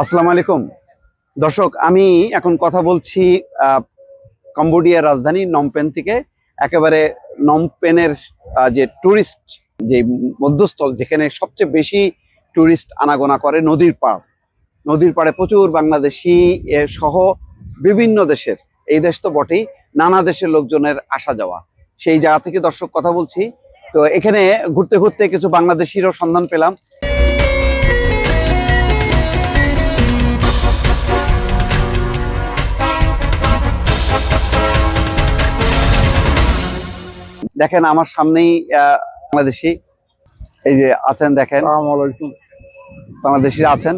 আসসালামু আলাইকুম। দর্শক, আমি এখন কথা বলছি কম্বোডিয়ার রাজধানী নমপেন থেকে। একেবারে নমপেনের যে টুরিস্ট যে মধ্যস্থল, যেখানে সবচেয়ে বেশি টুরিস্ট আনাগোনা করে নদীর পাড়। নদীর পাড়ে প্রচুর বাংলাদেশি সহ বিভিন্ন দেশের, এই দেশ তো বটেই, নানা দেশের লোকজনের আসা যাওয়া। সেই জায়গা থেকে দর্শক কথা বলছি। তো এখানে ঘুরতে ঘুরতে কিছু বাংলাদেশিরও সন্ধান পেলাম। দেখেন আমার সামনেই বাংলাদেশি। এই যে আছেন দেখেন। বাংলাদেশি আছেন।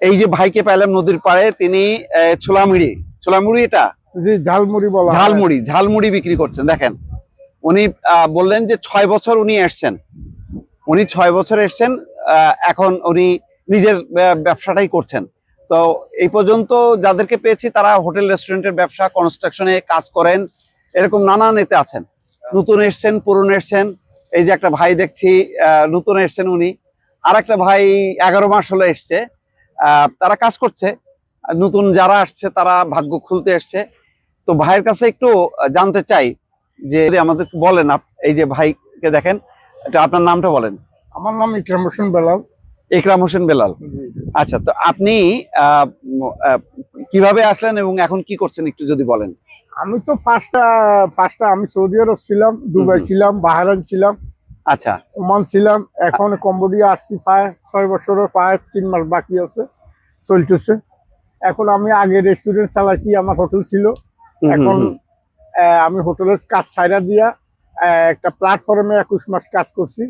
এই যে ভাইকে পেলাম নদীর পাড়ে তিনি ছোলামুড়ি। ছোলামুড়ি এটা? ঝালমুড়ি বলা ঝালমুড়ি ঝালমুড়ি বিক্রি করছেন দেখেন। উনি বললেন যে ছয় বছর উনি এসছেন। উনি ছয় বছর এসছেন আহ, এখন উনি নিজের ব্যবসাটাই করছেন। তো এই পর্যন্ত যাদেরকে পেয়েছি তারা হোটেল রেস্টুরেন্টের ব্যবসা কনস্ট্রাকশনে কাজ করেন এরকম নানা নেতে আছেন। নতুন এসছেন পুরনো এসছেন। এই যে একটা ভাই দেখছি নতুন এসছেন উনি। আর একটা ভাই এগারো মাস হলো এসছে। তারা কাজ করছে। নতুন যারা আসছে তারা ভাগ্য খুলতে এসছে। তো ভাইয়ের কাছে একটু জানতে চাই যে যদি আমাদের বলেন আপ- এই যে ভাইকে দেখেন এটা আপনার নামটা বলেন। আমার নাম ইকরাম হোসেন বেলাল। ইকরাম হোসেন বেলাল। আচ্ছা তো আপনি কীভাবে আসলেন এবং এখন কি করছেন একটু যদি বলেন? আমি তো পাঁচটা পাঁচটা আমি সৌদি আরব ছিলাম দুবাই ছিলাম বাহারান ছিলাম আচ্ছা। ওমান ছিলাম এখন কম্বোডিয়া আসছি প্রায় ছয় বছরের প্রায় তিন মাস বাকি আছে চলতেছে। এখন আমি আগে রেস্টুরেন্ট চালাইছি আমার হোটেল ছিল। এখন। আমি হোটেলের কাজ সাইরা দিয়া একটা প্ল্যাটফর্মে একুশ মাস কাজ করছি।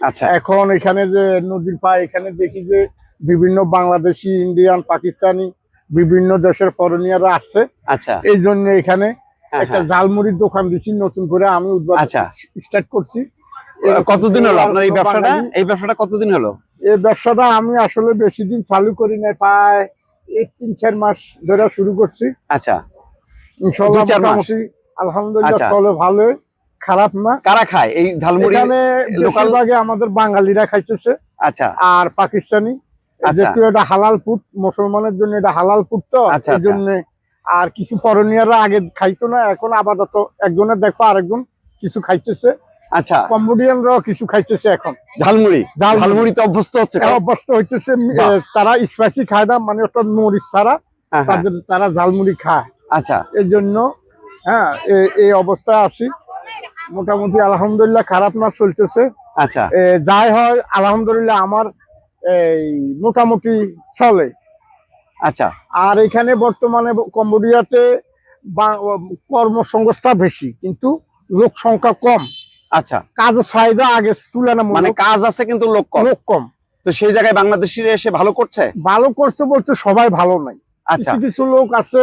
আচ্ছা। এখন এখানে যে নদীর পায় এখানে দেখি যে বিভিন্ন বাংলাদেশি ইন্ডিয়ান পাকিস্তানি বিভিন্ন দেশের ফরেনিয়াররা আসছে। আচ্ছা। এই জন্য এখানে হ্যাঁ, একটা হ্যাঁ। জালমুড়ির দোকান দিছি নতুন করে আমি উদ্বোধন আচ্ছা। স্টার্ট করছি। কতদিন হলো আপনার এই ব্যবসাটা? এই ব্যবসাটা কতদিন হলো? এই ব্যবসাটা আমি আসলে বেশি দিন চালু করি নাই প্রায় এই তিন চার মাস ধরে শুরু করছি। আচ্ছা? মোটামুটি আলহামদুলিল্লাহ আচ্ছা। চলে ভালো খারাপ না। কারা খায় এই ঝালমুড়ি এখানে আমাদের বাঙালিরা খাইতেছে। আচ্ছা। আর পাকিস্তানি। আচ্ছা। যেহেতু এটা হালাল ফুড মুসলমানের জন্য এটা হালাল ফুড তো আচ্ছা, এই জন্য আর কিছু ফরেনিয়াররা আগে খাইতো না এখন আপাতত একজনের দেখো আরেকজন কিছু খাইতেছে। আচ্ছা। কম্বোডিয়ানরাও কিছু খাইতেছে এখন। ঝালমুড়ি। ঝালমুড়ি। ঝালমুড়ি অভ্যস্ত হচ্ছে অভ্যস্ত হইতেছে তারা স্পাইসি খায় না মানে ওটা মরিচ ছাড়া হ্যাঁ, হ্যাঁ। তাদের তারা ঝালমুড়ি খায়। আচ্ছা। এই জন্য হ্যাঁ এই অবস্থায় আছি। মোটামুটি আলহামদুলিল্লাহ খারাপ না চলতেছে। আচ্ছা। যাই হয় আলহামদুলিল্লাহ আমার এই মোটামুটি চলে। আচ্ছা। আর এখানে বর্তমানে কম্বোডিয়াতে কর্মসংস্থা বেশি কিন্তু লোক সংখ্যা কম। আচ্ছা। কাজের চাহিদা আগে মানে কাজ আছে কিন্তু লোক কম। লোক কম। তো সেই জায়গায় বাংলাদেশিরা এসে ভালো করছে? ভালো করছে বলতে সবাই ভালো নাই। আচ্ছা। কিছু লোক আছে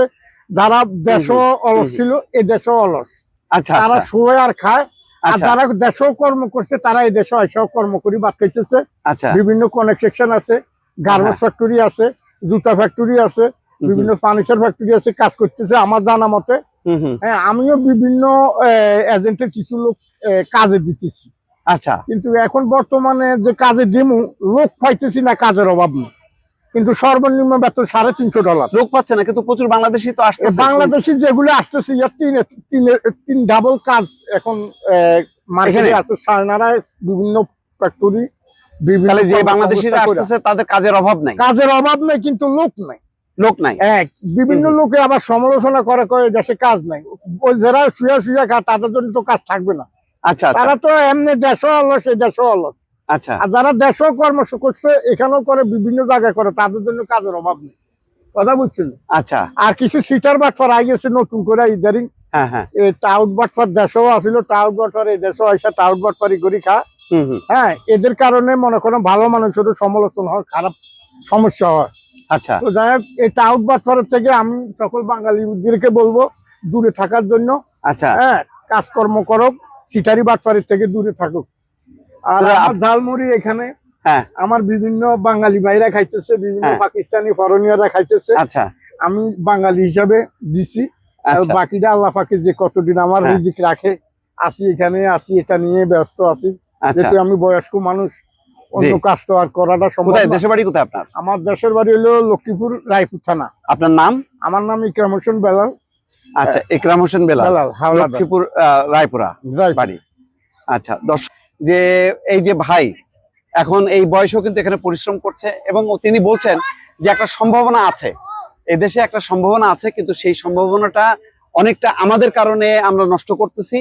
যারা দেশও অলস ছিল এ দেশও অলস। আচ্ছা তারা আচ্ছা। শুয়ে আর খায় আর আচ্ছা। যারা দেশেও কর্ম করছে তারা এই দেশে এসেও কর্ম করি বাদ খাইতেছে। আচ্ছা। বিভিন্ন কনেকশন আছে গার্মেন্টস ফ্যাক্টরি আছে জুতা ফ্যাক্টরি আছে বিভিন্ন ফার্নিচার ফ্যাক্টরি আছে কাজ করতেছে আমার জানা মতে। হ্যাঁ আমিও বিভিন্ন এজেন্টের কিছু লোক কাজে দিতেছি। আচ্ছা। কিন্তু এখন বর্তমানে যে কাজে দিমু লোক পাইতেছি না কাজের অভাব নেই। কিন্তু সর্বনিম্ন বেতন সাড়ে তিনশো ডলার। লোক পাচ্ছে না কিন্তু প্রচুর বাংলাদেশি তো আসছে বাংলাদেশি যেগুলো আসতেছে তিন তিন তিন ডাবল কাজ এখন মার্কেটে আছে সায়নারায় বিভিন্ন ফ্যাক্টরি বিভিন্ন যে বাংলাদেশিরা আসতেছে তাদের কাজের অভাব নাই? কাজের অভাব নেই কিন্তু লোক নাই। লোক নাই? এক বিভিন্ন লোকে আবার সমালোচনা করে করে দেশে কাজ নাই। ওই যারা শুয়ে শুয়ে খায় তাদের জন্য তো কাজ থাকবে না। আচ্ছা আচ্ছা। তারা তো এমনি দেশও অলস এই দেশও অলস। আচ্ছা। আর যারা দেশও কর্ম করছে এখানেও করে বিভিন্ন জায়গায় করে তাদের জন্য কাজের অভাব নেই। কথা বুঝছেন? আচ্ছা। আর কিছু সিটার বাটফার আই গেছে নতুন করে ইদারিং হ্যাঁ হ্যাঁ। এই টাউট বাটফার দেশেও আসিল টাউট বাটফার এই দেশেও টাউট বাটফারি করি খা। হুম হুম। হ্যাঁ এদের কারণে মনে করো ভালো সমালোচনা হয় খারাপ সমস্যা হয়। আচ্ছা। তো যাই হোক এই টাউট বাটফারের থেকে আমি সকল বাঙালিদেরকে বলব দূরে থাকার জন্য। আচ্ছা। হ্যাঁ কাজকর্ম করো সিটারি বাটফারির থেকে দূরে থাকুক। আর আমার ঝালমুড়ি এখানে হ্যাঁ। আমার বিভিন্ন বাঙালি ভাইরা খাইতেছে বিভিন্ন হ্যাঁ। পাকিস্তানি ফরনিয়ারা খাইতেছে। আচ্ছা। আমি বাঙালি হিসাবে দিছি। আচ্ছা। বাকিটা আল্লাহ পাকে যে কতদিন আমার হ্যাঁ। রিজিক রাখে আসি এখানে আসি এটা নিয়ে ব্যস্ত আছি। আচ্ছা। যেহেতু আমি বয়স্ক মানুষ অন্য কাজ তো আর করাটা সম্ভব। দেশের বাড়ি কোথায় আপনার? আমার দেশের বাড়ি হলো লক্ষ্মীপুর রায়পুর থানা। আপনার নাম? আমার নাম ইকরাম হোসেন বেলাল। আচ্ছা ইকরাম হোসেন বেলাল। লক্ষ্মীপুর রায়পুর। বাড়ি। আচ্ছা দর্শক যে এই যে ভাই, এখন এই বয়সেও কিন্তু এখানে পরিশ্রম করছে এবং তিনি বলছেন যে একটা সম্ভাবনা আছে। এই দেশে একটা সম্ভাবনা আছে, কিন্তু সেই সম্ভাবনাটা অনেকটা আমাদের কারণে আমরা নষ্ট করতেছি,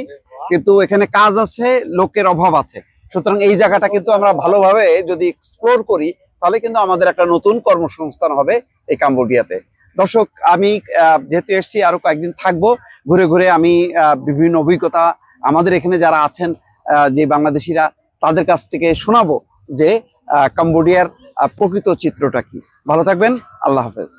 কিন্তু এখানে কাজ আছে, লোকের অভাব আছে। সুতরাং এই জায়গাটা কিন্তু আমরা ভালোভাবে যদি এক্সপ্লোর করি, তাহলে কিন্তু আমাদের একটা নতুন কর্মসংস্থান হবে এই কাম্বোডিয়াতে। দর্শক, আমি যেহেতু এসেছি, আরও কয়েকদিন থাকব, ঘুরে ঘুরে আমি বিভিন্ন অভিজ্ঞতা আমাদের এখানে যারা আছেন যে বাংলাদেশিরা তাদের কাছ থেকে শোনাবো যে কম্বোডিয়ার প্রকৃত চিত্রটা কি। ভালো থাকবেন, আল্লাহ হাফেজ।